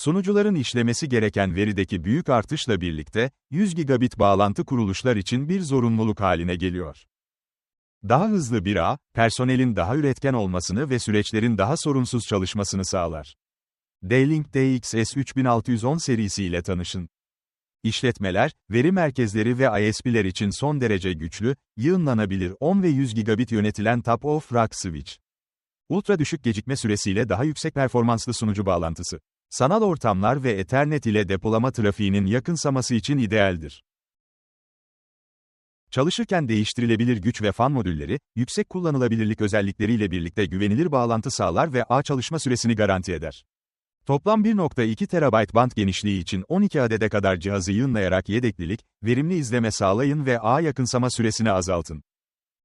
Sunucuların işlemesi gereken verideki büyük artışla birlikte, 100 gigabit bağlantı kuruluşlar için bir zorunluluk haline geliyor. Daha hızlı bir ağ, personelin daha üretken olmasını ve süreçlerin daha sorunsuz çalışmasını sağlar. D-Link DXS 3610 serisiyle tanışın. İşletmeler, veri merkezleri ve ISP'ler için son derece güçlü, yığınlanabilir 10 ve 100 gigabit yönetilen top-of-rack switch. Ultra düşük gecikme süresiyle daha yüksek performanslı sunucu bağlantısı. Sanal ortamlar ve Ethernet ile depolama trafiğinin yakınsaması için idealdir. Çalışırken değiştirilebilir güç ve fan modülleri, yüksek kullanılabilirlik özellikleriyle birlikte güvenilir bağlantı sağlar ve ağ çalışma süresini garanti eder. Toplam 1.2 TB band genişliği için 12 adede kadar cihazı yığınlayarak yedeklilik, verimli izleme sağlayın ve ağ yakınsama süresini azaltın.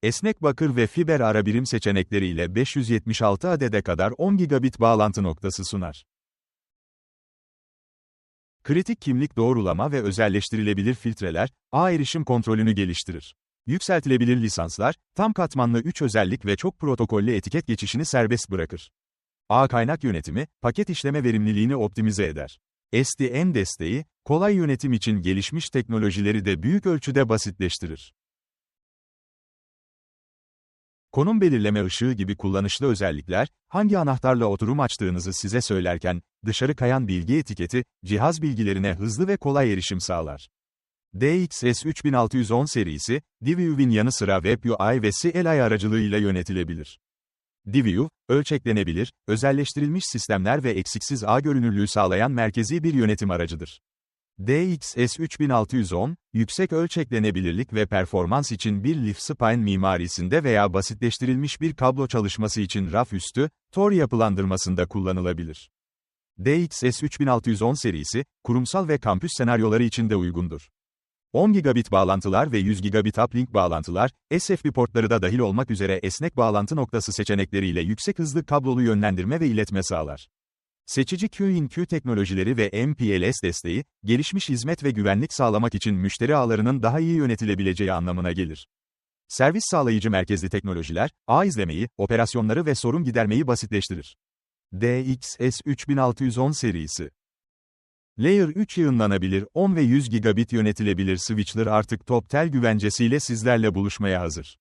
Esnek bakır ve fiber ara birim seçenekleriyle 576 adede kadar 10 gigabit bağlantı noktası sunar. Kritik kimlik doğrulama ve özelleştirilebilir filtreler, ağ erişim kontrolünü geliştirir. Yükseltilebilir lisanslar, tam katmanlı 3 özellik ve çok protokollü etiket geçişini serbest bırakır. Ağ kaynak yönetimi, paket işleme verimliliğini optimize eder. SDN desteği, kolay yönetim için gelişmiş teknolojileri de büyük ölçüde basitleştirir. Konum belirleme ışığı gibi kullanışlı özellikler, hangi anahtarla oturum açtığınızı size söylerken, dışarı kayan bilgi etiketi, cihaz bilgilerine hızlı ve kolay erişim sağlar. DXS 3610 serisi, DVU'nun yanı sıra WebUI ve CLI aracılığıyla yönetilebilir. DVU, ölçeklenebilir, özelleştirilmiş sistemler ve eksiksiz ağ görünürlüğü sağlayan merkezi bir yönetim aracıdır. DXS 3610, yüksek ölçeklenebilirlik ve performans için bir leaf spine mimarisinde veya basitleştirilmiş bir kablo çalışması için raf üstü, Tor yapılandırmasında kullanılabilir. DXS 3610 serisi, kurumsal ve kampüs senaryoları için de uygundur. 10 gigabit bağlantılar ve 100 gigabit uplink bağlantılar, SFP portları da dahil olmak üzere esnek bağlantı noktası seçenekleriyle yüksek hızlı kablolu yönlendirme ve iletme sağlar. Seçici Q-in-Q teknolojileri ve MPLS desteği, gelişmiş hizmet ve güvenlik sağlamak için müşteri ağlarının daha iyi yönetilebileceği anlamına gelir. Servis sağlayıcı merkezli teknolojiler, ağ izlemeyi, operasyonları ve sorun gidermeyi basitleştirir. DXS 3610 serisi Layer 3 yığınlanabilir 10 ve 100 gigabit yönetilebilir switchler artık TopTel güvencesiyle sizlerle buluşmaya hazır.